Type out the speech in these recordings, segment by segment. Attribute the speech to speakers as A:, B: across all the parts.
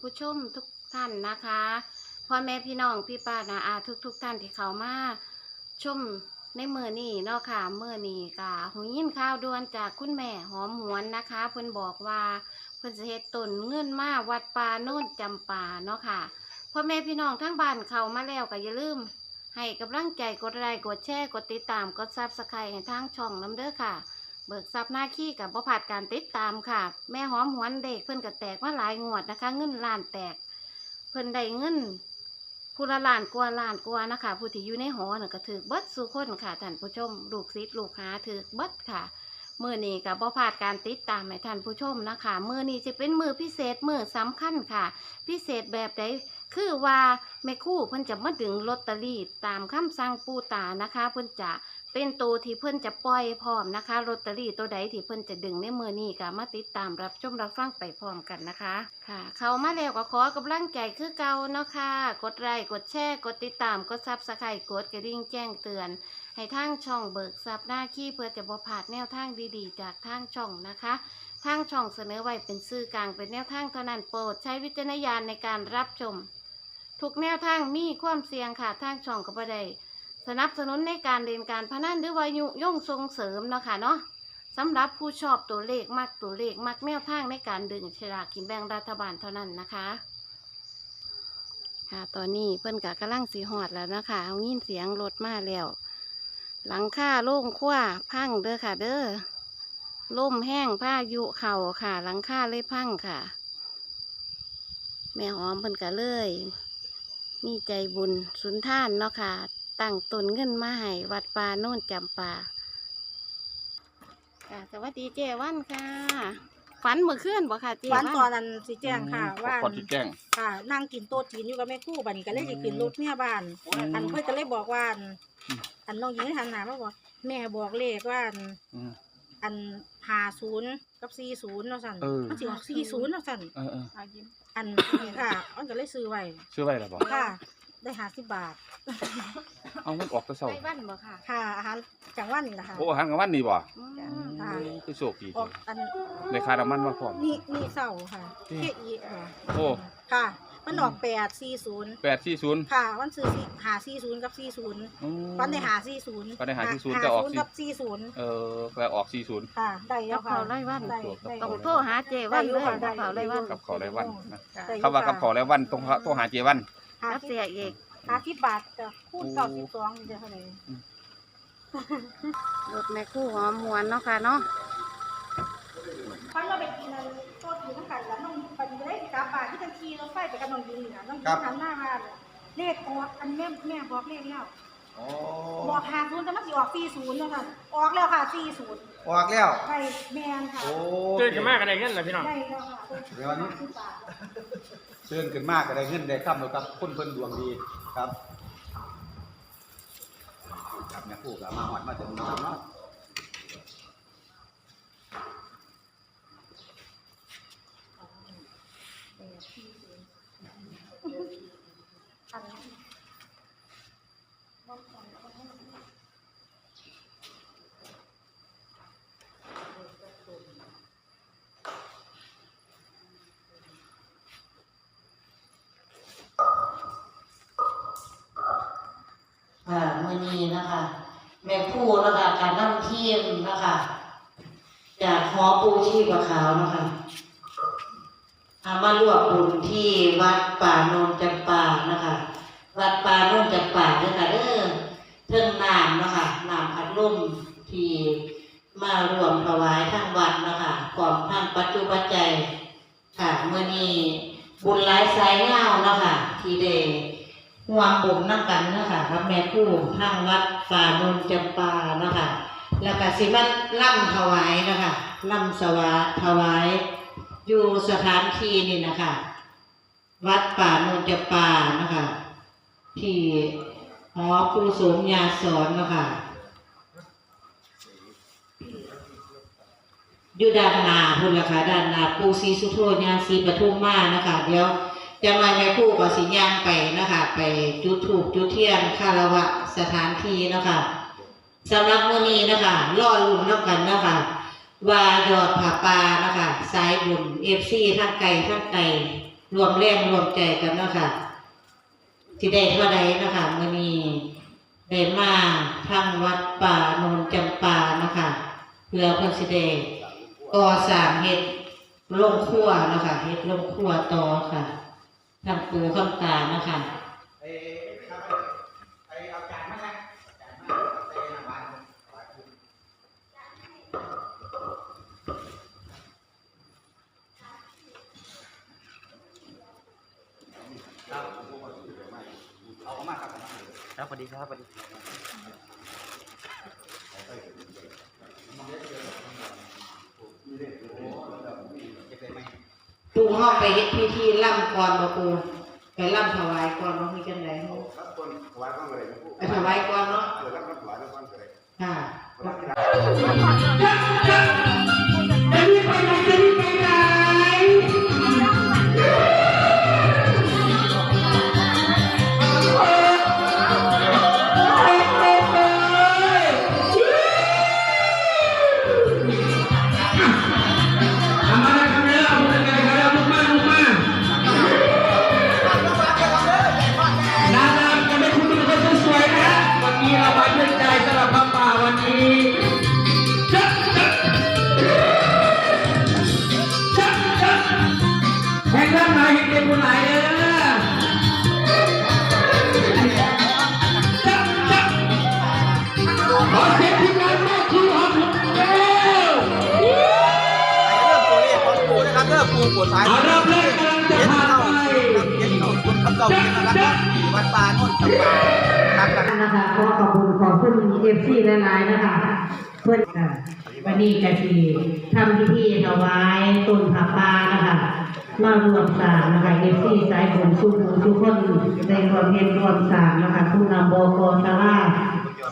A: ผู้ชมทุกท่านนะคะพ่อแม่พี่น้องพี่ป้านาอาทุกทุกๆท่านที่เขามาชมในมือนี้เนาะค่ะมือนี้กะหูยินข่าวด่วนจากคุณแม่หอมหวนนะคะ เพิ่นบอกว่าเพิ่นจะเฮ็ดตนเงินมาวัดป่าโน่นจำปาเนาะค่ะพ่อแม่พี่น้องทั้งบ้านเขามาแล้วก็อย่าลืม ให้กำลังใจกดไลค์กดแชร์กดติดตามกดซับสไครต์ให้ทางช่องน้ำเด้อค่ะ เบิกทรัพย์หน้าขี้กับบ่ผัดการติดตามค่ะ แม่หอมหวนเด็กเพิ่นก็แตกมาหลายงวดนะคะ เงินล้านแตก เพิ่นได้เงินผู้ละล้านกว่าล้านกว่านะคะผู้ที่อยู่ในหอน่ะก็ถือเบิดสุคนค่ะท่านผู้ชม ลูกศิษย์ลูกหาถือเบิดค่ะมือนี้กับบ่พลาดการติดตามให้ท่านผู้ชมนะคะมือนี้จะเป็นมือพิเศษมือสำคัญค่ะ พิเศษแบบใดคือว่าแม่คู่เพิ่นจะมาดึงลอตเตอรี่ตามคำสั่งปูตานะคะ เพิ่นจะ เป็นตัวที่เพิ่อนจะปล่อยพร้อมนะคะลอตเตอรี่ตัวใดที่เพิ่อนจะดึงในมือนี้ก็มาติดตามรับชมรับฟังไปพร้อมกันนะคะ ค่ะ เขามาแล้วก็ขอกำลังใจคือเก่าเนาะค่ะกดไลค์กดแชร์กดติดตามกดซับสไครต์กดกระดิ่งแจ้งเตือน ให้ทางช่องเบิกทรัพย์หน้าขี้เพื่อจะบ่พลาดแนวทางดีๆ จากทางช่องนะคะทางช่องเสนอไว้เป็นสื่อกลางเป็นแนวทางเท่านั้นโปรดใช้วิจารณญาณในการรับชม ทุกแนวทางมีความเสี่ยงค่ะทางช่องก็บ่ได้ สนับสนุนในการเรียนการพนันหรือว่ายุย่งส่งเสริมเนาะค่ะเนาะสำหรับผู้ชอบตัวเลขมักตัวเลขมักแนวทางในการดึงฉลากกินแบ่งรัฐบาลเท่านั้นนะคะค่ะตอนนี้เพิ่นกะกำลังสีหอดแล้วนะคะเอายินเสียงรถมาแล้ว หลังคาโล่งคว้าพังเด้อค่ะ เด้อล่มแห้งพายุเข่าค่ะ หลังคาเลยพังค่ะ แม่หอมเพิ่นกะเลย มีใจบุญสุนท่านเนาะค่ะ ตั้งตนเงินมาให้วัดป่าโน่นจำปาค่ะสวัสดีเจวันค่ะฝันเมื่อคืนบ่ค่ะเจ
B: วั
A: วันน
B: ตอนนั้นสิแจ้งค่ะว่า
C: ขอที่แจ้ง
B: ค่ะนั่งกินโต๊ะจีนอยู่กับแม่ครู่บัดนี้ก็เลยสิขึ้นรถเมียบ้านอันเพื่อนก็เลยบอกว่าอัน
C: อืม
B: อันน้องหญิงทันหนามาบอกแม่บอกเลขว่าอัน
C: อืม
B: อันหาศูนย์กับสี่ศูนย์เนาะสั่น
C: เออ
B: มันสิออกสี่ศูนย์เนาะสั่น
C: เออเออ
B: อันค่ะอันก็เลยซื้อไว้
C: ชื่ออะไรล่ะบอก
B: ค่ะ ได้หาสิบบาท
C: เอามันออกแตะเศร้า
A: ไปบ้านบ่ค่ะ
B: ค่ะอาหารจังหวัดนี่แหละค่ะ
C: โอ้อาหารกลางวันนี่บ่
A: อืม
B: ค่ะ
C: คือโชคดี
B: ออกอัน
C: ในค่าน้ำมันมาพร้อม
B: นี่นี่เศร้าค่ะ
C: อืม
B: เที่ยอีค่ะ
C: โอ้
B: ค่ะ มันออกแปดสี่ศูนย์
C: แปดสี่ศูนย์
B: ค่ะวันซื้อสี่หาสี่ศูนย์กับสี่ศูนย์วันได้หาสี่ศูนย์
C: วันได้หา40แต่ออก
B: กับสี่ศูนย์
C: เออแล้วออกสี่ศูนย์
B: ค่ะได้แล้
A: กั
B: ว
A: บ
B: ค่ะ
A: เขาไล่วัน
B: ได้ได้
A: ต้องโทรหาเจวันเลย
B: ได้
A: กับเขาไล่วัน
C: กับเขาไรวันนะ
B: ได้อยู่
C: คำว่ากับเขาไรวันตรงโทรหาเจวัน
B: หา
A: กับ
B: สิบ
A: เสียเอก
B: หาสิบบาทจะคูณ
C: โอ้
B: เก้าสิบสองจะเท่าไหร่
A: รถแม่คู่หอมหวนเนาะค่ะเนาะ
B: พันเราไปกินอะไรโต๊ะอยู่น้ำกันแล้วน้องปันจะได้กลับบ้านที่ทันทีรถไฟไปกับน้องยิงนี่นะน้องยิงทำหน้ามาเลขออกอันแม่แม่บอกเลขแล้วบอกหาศูนย์แต่มันสิออกสี่ศูนย์เนาะค่ะออกแล้วค่ะสี่ศูนย์
D: ออกแล้ว
B: ได้แมนค่ะ
D: โอ้
E: เกินกันมากกันได้เงินเหรอพี่น้อง
B: ได้แล้วค่ะ
D: เดี๋ยวนี้
B: สิบบาท
D: เชิญขึ้นมากก็ได้เงินได้ค่ำแล้วครับคนเพิ่นดวงดีครับครับเนี่ยผู้กับมาหอดมาถึงนะครับเนาะ
F: มื่อนี้นะคะ แม่ครู่นะคะการ นำทีมนะคะจากหอปูชีพขาวนะคะเอามารวบบุญที่วัดป่าโนนจำปานะคะ วัดป่าโนนจำปาเด้อค่ะเด้อเทิงน้ำนะคะน้ำอัดลมที่มารวมถวายทั้งวัดนะคะพร้อมทั้งปัจจุบันใจยค่ะเมื่อนี้บุญหลายสายเงานะคะที่ได้ห่วงบุญนักกันนะคะครับแม่คู่ทางวัดป่าโนนจำปานะคะ แล้วก็สิมาล่ำถวายนะคะล่ำสวาถวาย อยู่สถานที่นี่นะคะ วัดป่าโนนจำปานะคะ ที่หอปูสมยาสอนนะคะอยู่ด้านหน้าพุ่นละค่ะด้านหน้าปูศรีสุโธญาสีปทุมมานะคะ เดี๋ยวจะมาแม่ครู่กับสิย่างไปนะคะ ไปจุดถูกจุดเทียนคารวะสถานที่นะคะ สำหรับมื้อนี้นะคะรอลุ้นแล้วกันนะคะว่ายอดผาปานะคะสายบุญเอฟซีทั้งไก่ทั้งไก่รวมแรงรวมใจกันนะคะที่ได้เท่าใดนะคะมือนี้ได้มาทางวัดป่าโนนจำปานะคะเพื่อพื่อสิได้ก่อสร้างเฮ็ดโรงครัวนะคะเฮ็ดโรงครัวต่อค่ะทำปูข้างตานะคะ
D: ไปครับไปเอาจานมานะจานมาใส่น้ำหวานหวานคุณครับเอาเข้ามาครับ
C: ครับสวัสดีครับสวัสดี
F: ปูห้องไปเฮ็ดพิธีล่ำก่อนบ่ปูไปล่ำถวายก่อนบ่มีจังไดเฮา
E: ครับคนถวายก็เลยนะผู้
F: ไปถวายก่อนเนาะ
E: เปิดรับรับถวายแล้วก็เลย
F: ค่ะ
G: นะคะขอขอ
D: บคุณ
F: ขอบคุณเอฟซีหลายๆนะคะเพื่อนค่ะวันนี้กะทีทำพิธีถวายต้นผาป่านะคะมารวมสางนะคะเอฟซีสายบุญสุขุมทุกคนได้รวมเฮ็ดรวามสางนะคะผู้นำบกสลา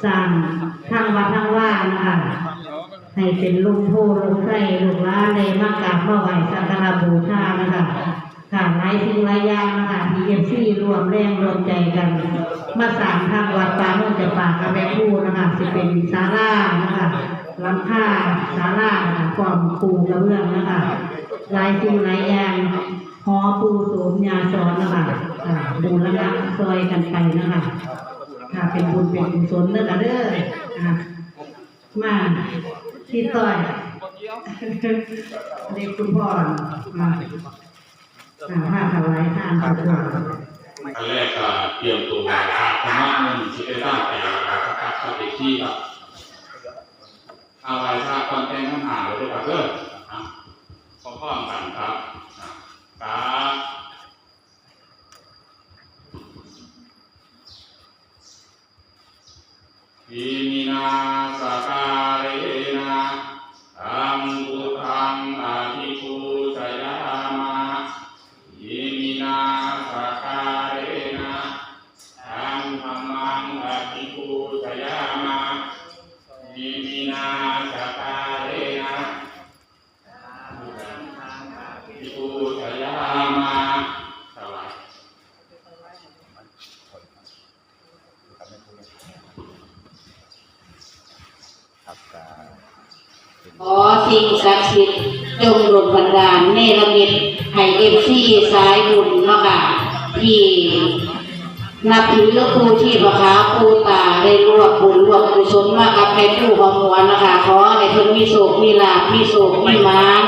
F: สร้างทางวัดทางว่านะคะให้เป็นลูกโพลูกไส้ลูกล้าในมากราบมาไหว้สักการะบูชานะคะ ค่ะหลายสิ่งหลายอย่างนะคะทีเอฟซีรวมแรงรวมใจกัน มาสร้างทางวัดป่าโนนจะปากกระแบคูนะคะจะเป็นศาลานะคะลังคาศาลานะคะความปูกระเบื้องนะคะหลายสิ่งหลายอย่างหอปูโสมยาสอนนะคะอ่าบูรณะซอยกันไปนะคะค่ะเป็นบุญเป็นกุศลเด้อค่ะเด้อมาที่ต่อยเด็กคุณพ่อมา อ่าผ้าถวายทาพระคุณ
H: อันแรกก็เตรียมตัวครับคณะหนึ่งสิบเอ็ดตั้งแต่ครับครับเด็กที่ครับอาไว้ถ้าคนแต่งคำหาไว้ด้วยครับเด้อครับพร้อมกันครับครับอิมินาสการเรน อภิปูชยามาสวัสดี
D: ครับก็
F: ขอสิ่งศักดิ์สิทธิ์จงรดบันดาลเนรมิตให้เอฟซีสายบุญเนาะค่ะที่นับถือครูที่ประคาครูตาได้รวบบุญรวบกุศลมากับแม่ผู้ของหัวนะคะขอให้เพิ่นมีโศกมีลาภมีโศกมีมาน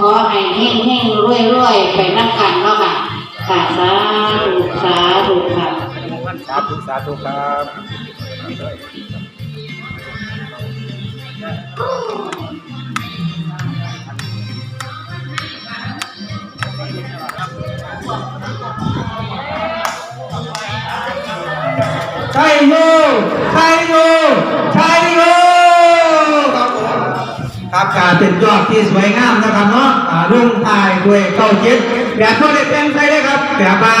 F: ขอให้เฮงเฮงรวยรวยๆไปนักกันเนาะค่ะค่ะสาธุสาธุค่ะ
D: สาธุสาธุ
G: ครับ การเป็นยอดที่สวยงามนะครับเนาะอ่ารุ่งทายด้วยเก้าเจ็ดแบบเขาได้เป็นใช่ได้ครับแบบมา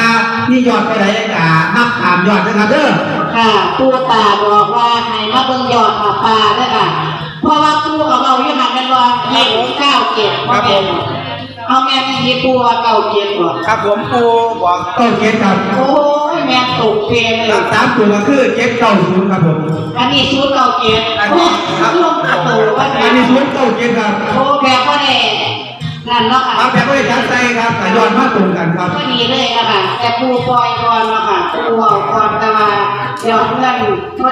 G: นี่ยอดไปไหนอ่านับตามยอดนะครับเด้อ
F: ค่ะปู่ตาบอกว่าให้มาเบิ่งยอดผาป่าเด้อค่ะเพราะว่าปู่ของเราอยู่หันกันว่าเจ็ดเก้าเจ็ดบ่แม่น เอาแม่นที่ปู่ว่าเก้าเจ็ดบ่
D: ครับผมปูบอก
G: เก้าเจ็ดครับ
F: โอ้ยแม่นตกเปรย์เล
G: รั
F: ย
G: บสามตัวก็คือเจ็ดเก้าศูนย์ครับผม
F: อันนี้ศูนย์เก้าเจ็ดโอ้ยลงประตูว่า
G: อันนี้ศูนย์เก้าเจ็ดครับ
F: โอ้นั้นเนาะ
G: ค
F: ค่ะ
G: รับแบบไม่ได้จัดใส่ครับแต่ย้อนมาตรงกันครับ
F: พอดีเลยนะคะแต่ปูปล่อยก่อนเนาะค่ะปูเอาก่อนแต่ว่าเดี๋ยวเพื่อน